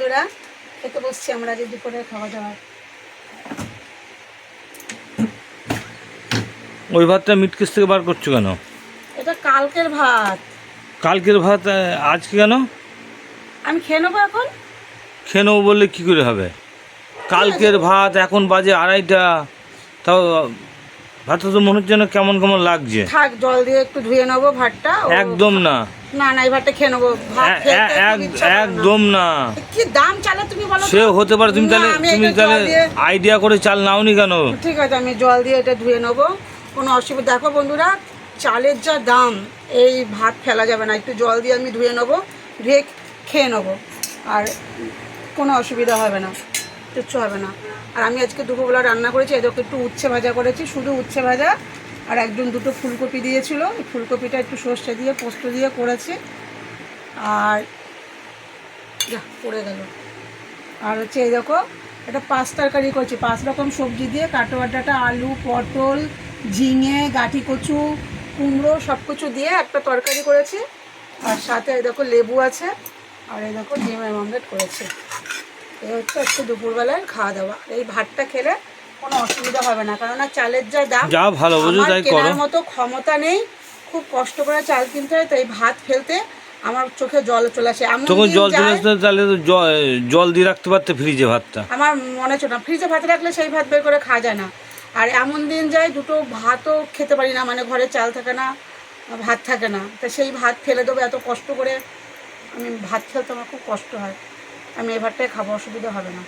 বন্ধুরা খেতে বসছি আমরা যে দুপুরে খাওয়া দাওয়া ওই ভাতটা মিটকেস থেকে বার করছ কেন? এটা কালকের ভাত। কালকের ভাত আজকে কেন? আমি খেয়ে নেব এখন? খেয়ে নেব বললে কী করে হবে? কালকের ভাত এখন বাজে আড়াইটা তাও ভাতটা তো মনে হচ্ছে কেমন কেমন লাগছে। থাক জল দিয়ে একটু ধুয়ে নেব ভাতটা। একদম না। না না এই ভাতটা খেয়ে নেব। একদম না। কি দাম চালে তুমি বলো সে হতে পারে তুমি তাহলে তুমি তাহলে আইডিয়া করে চাল নাওনি কেন? ঠিক আছে আমি জল দিয়ে এটা ধুয়ে নেব। কোনো অসুবিধা দেখো বন্ধুরা চালের যা দাম এই ভাত ফেলা যাবে না। একটু জল দিয়ে আমি ধুয়ে নেব ধুয়ে খেয়ে নেব। আর কোনো অসুবিধা হবে না। কিচ্ছু হবে না। আর আমি আজকে দুপুরবেলা রান্না করেছি এদেরকে একটু উচ্ছে ভাজা করেছি, শুধু উচ্ছে ভাজা। আর একজন দুটো ফুলকপি দিয়েছিল, এই ফুলকপিটা একটু সর্ষে দিয়ে, পোস্ত দিয়ে করেছি। আর যা, পড়ে গেল। আর হচ্ছে এই দেখো এটা পাঁচ তরকারি করছি, পাঁচ রকম সবজি দিয়ে কাটোয়া ডাঁটা আলু, পটল, ঝিঙে, গাঠি কচু, কুমড়ো সব কিছু দিয়ে একটা তরকারি করেছি। আর সাথে এই দেখো লেবু আছে। আর এই দেখো ডিমের অমলেট করেছি। এই হচ্ছে আজকে দুপুরবেলায় খাওয়া দাওয়া। এই ভাতটা খেলে কোনো অসুবিধা হবে না কেননা চালের যা দাম যা ভালো বোঝো তাই করো। মতো ক্ষমতা নেই খুব কষ্ট করে চাল কিনতে হয় তাই ভাত ফেলতে আমার চোখে জল চলে আসে। এমন তখন জল চলে আসতো তাহলে তো জল দিয়ে রাখতে পারতে ফ্রিজে ভাতটা। আমার মনে হচ্ছে না ফ্রিজে ভাত রাখলে সেই ভাত বের করে খাওয়া যায় না। আর এমন দিন যায় দুটো ভাতও খেতে পারি না মানে ঘরে চাল থাকে না ভাত থাকে না। তা সেই ভাত ফেলে দেবো এত কষ্ট করে আমি ভাত খেলতে আমার খুব কষ্ট হয়। আমি এবারটাই খাব অসুবিধা হবে না।